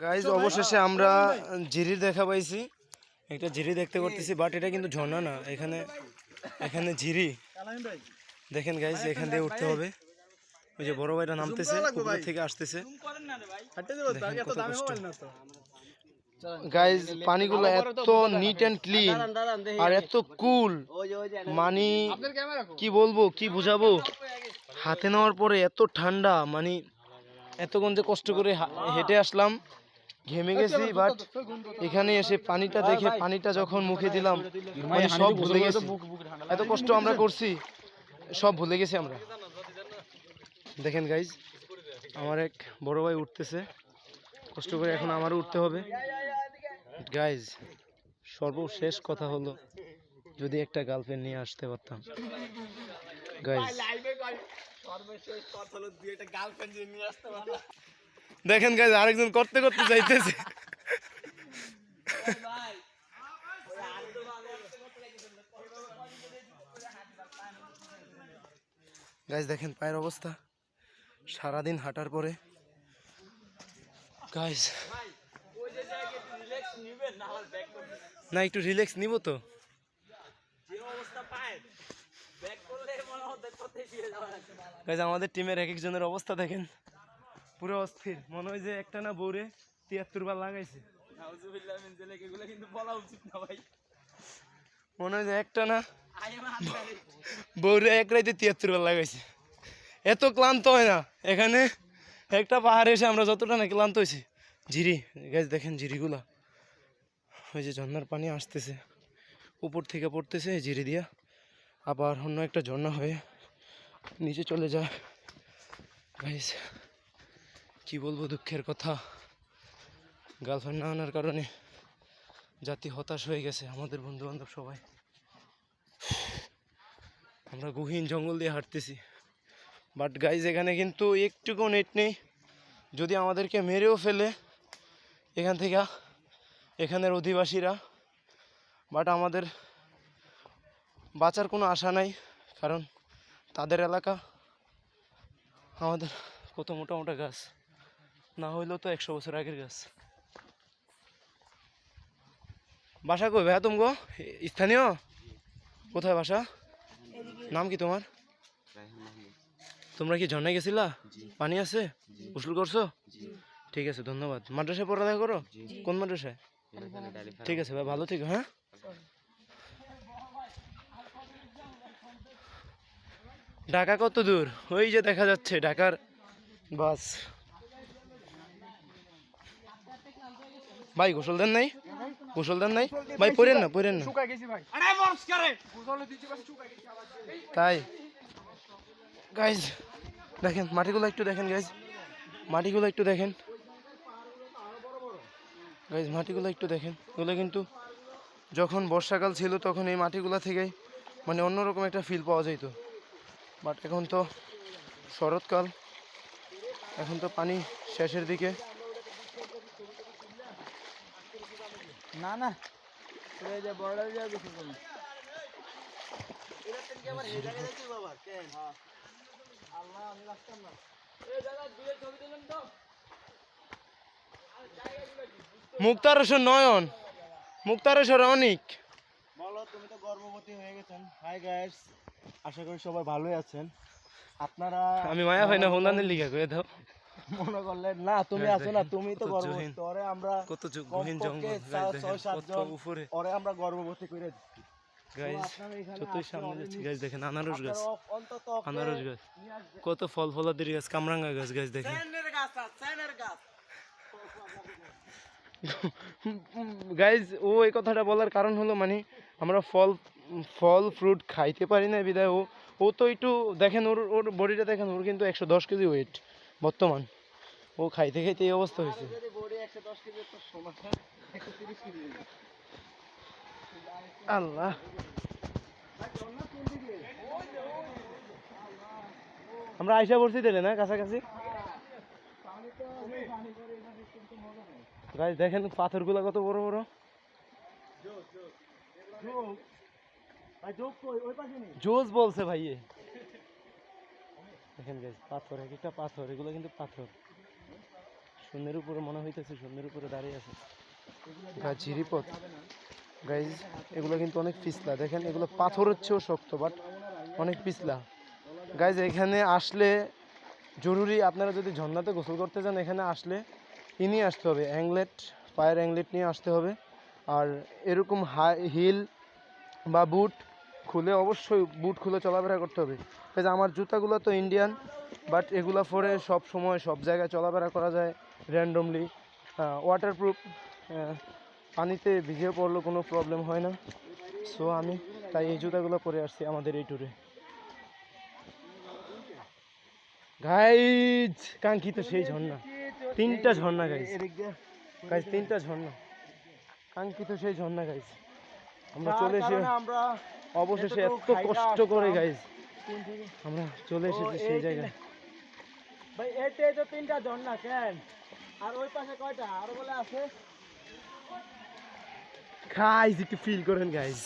Guys অবশেষে আমরা ঝিরি দেখা পাইছি। একটা ঝিরি দেখতে করতেছি বাট এটা কিন্তু ঝর্ণা না। এখানে এখানে ঝিরি দেখেন গাইজ এখান দিয়ে উঠতে হবে। ওই যে বড় ভাইটা নামতেছে পুকুর থেকে আসতেছে। গাইজ পানিগুলো এত নিট অ্যান্ড ক্লিন আর এত কুল মানে কি বলব কি বুঝাবো? হাতে নেওয়ার পরে এত ঠান্ডা মানে এতক্ষণ যে কষ্ট করে হা- হেঁটে আসলাম। ঘেমে গেছি বাট এখানে এসে পানিটা দেখে পানিটা যখন মুখে দিলাম মানে সব ভুলে গেছি। এত কষ্ট আমরা করছি সব ভুলে গেছি আমরা। দেখেন গাইজ আমার এক বড় ভাই উঠতেছে। কষ্ট করে এখন আমারও উঠতে হবে। গাইজ সর্বশেষ কথা হলো যদি একটা গার্লফ্রেন্ড নিয়ে আসতে পারতাম। গাইজ দেখেন গাইজ আরেকজন করতে করতে যাইতেছে। গাইজ দেখেন পায়ের অবস্থা। সারাদিন হাঁটার পরে। গাইজ না, একটু রিল্যাক্স নিব তো। আমাদের টিমের এক একজনের অবস্থা দেখেন। পুরো অস্থির। মনে হয় যে একটা না বউরে তিয়াত্তর বার লাগাইছে। মনে হয় যে একটা না বউরে এক রাইতে তিয়াত্তর বার লাগাইছে। এত ক্লান্ত হয় না। এখানে একটা পাহাড়ে এসে আমরা যতটা না ক্লান্ত হয়েছি। ঝিরি গাছ দেখেন ঝিরিগুলা। ওই যে ঝর্নার পানি আসতেছে। উপর থেকে পড়তেছে ঝিরি দিয়া। আবার অন্য একটা ঝর্ণা হয়ে নিচে চলে যায়। গাইস কি বলব দুঃখের কথা? গার্লফ্রেন্ড না আনার কারণে জাতি হতাশ হয়ে গেছে আমাদের বন্ধু বান্ধব সবাই। আমরা গহীন জঙ্গল দিয়ে হাঁটতেছি। বাট গাইজ এখানে কিন্তু একটুকু নেট নেই। যদি আমাদেরকে মেরেও ফেলে এখান থেকে, এখানের অধিবাসীরা। বাট আমাদের বাঁচার কোনো আশা নাই, কারণ তাদের এলাকা আমাদের কত মোটা মোটা গাছ। না হইলেও তো একশো বছর আগের গাছ। বাসা কই ভাইয়া তুমি গো স্থানীয়? কোথায় বাসা? নাম কি তোমার? তোমরা কি ঝর্ণায় গেছিলা? পানি আছে? গোসল করছ? ঠিক আছে ধন্যবাদ। মাদ্রাসায় পড়ালেখা করো? কোন মাদ্রাসায়? ঠিক আছে ভাই ভালো থেকো হ্যাঁ? ঢাকা কত দূর? ওই যে দেখা যাচ্ছে ঢাকার বাস। ভাই গোসল দেন নাই? গোসল দেন নাই? ভাই পড়েন না পড়েন না। তাই? গাইজ দেখেন মাটিগুলো একটু দেখেন গাইজ মাটিগুলো একটু দেখেন। গাইজ মাটিগুলো একটু দেখেন। এগুলো কিন্তু যখন বর্ষাকাল ছিল তখন এই মাটিগুলো থেকে মানে অন্যরকম একটা ফিল পাওয়া যেত বাট এখন তো শরৎকাল। এখন তো পানি শেষের দিকে। না না। যে বড় যা কিছু তুমি মুক্তারেশ্বর নয়ন মুক্তারেশ্বর অনেক। বলো তুমি তো গর্ভবতী হয়ে গেছেন। হাই গাইস আশা করি সবাই ভালোই আছেন। আপনারা আমি মায়া ভাই না হোলানের লিগা করে দাও। মনে করলেন না তুমি আছো না তুমি তো গর্ভবতী ওরে আমরা কত উপরে। ওরে গর্ভবতী করে দেখেন আনারস গাছ। আনারস গাছ। কত ফল ফলাদের গাছ কামরাঙ্গা গাছ গাছ দেখেন গাইজ ও এই কথাটা বলার কারণ হলো মানে আমরা ফল ফল ফ্রুট খাইতে পারি না বিদায় ও। ও তো একটু দেখেন ওর ওর বডিটা দেখেন ওর কিন্তু একশো দশ কেজি ওয়েট বর্তমান। ও খাইতে খাইতে এই অবস্থা হয়েছে। আল্লাহ। আমরা আইসা পড়ছি দিলে না কাছাকাছি? গাইজ দেখেন পাথরগুলো কত বড় বড়। জোস বলছে ভাইয়ে দেখেন গাইজ পাথর এক একটা পাথর এগুলো কিন্তু পাথর। শূন্যের উপরে মনে হইতেছে শূন্যের উপরে দাঁড়িয়ে আছে। গা ঝিরিপথ গাইজ এগুলো কিন্তু অনেক পিছলা। দেখেন, এগুলো পাথরের চেয়েও শক্ত বাট অনেক পিছলা। গাইজ এখানে আসলে জরুরি, আপনারা যদি ঝর্ণাতে গোসল করতে চান এখানে আসলে ই নিয়ে আসতে হবে। অ্যাংলেট পায়ের অ্যাংলেট নিয়ে আসতে হবে। আর এরকম হাই হিল বা বুট খুলে অবশ্যই বুট খুলে চলাফেরা করতে হবে। আমার জুতাগুলো তো ইন্ডিয়ান বাট এগুলো পরে সব সময় সব জায়গায় চলাফেরা করা যায়। র্যান্ডমলি ওয়াটারপ্রুফ পানিতে ভিজে পড়লেও কোনো প্রবলেম হয় না। সো আমি তাই এই জুতাগুলো পরে আসছি আমাদের এই ট্যুরে গাইজ কাঙ্ক্ষিত সেই ঝর্ণা। তিনটা ঝর্ণা গাইজ গাইজ তিনটা ঝর্ণা। কাঙ্ক্ষিত সেই ঝর্ণা গাইজ আমরা চলে এসে অবশেষে এত কষ্ট করে। গাইজ আমরা চলে এসেছি সেই জায়গায়। ভাই এতে তো তিনটা ঝর্ণা কেন আর ওই পাশে কয়টা আরও বলে আছে গাইজ একটু ফিল করেন গাইজ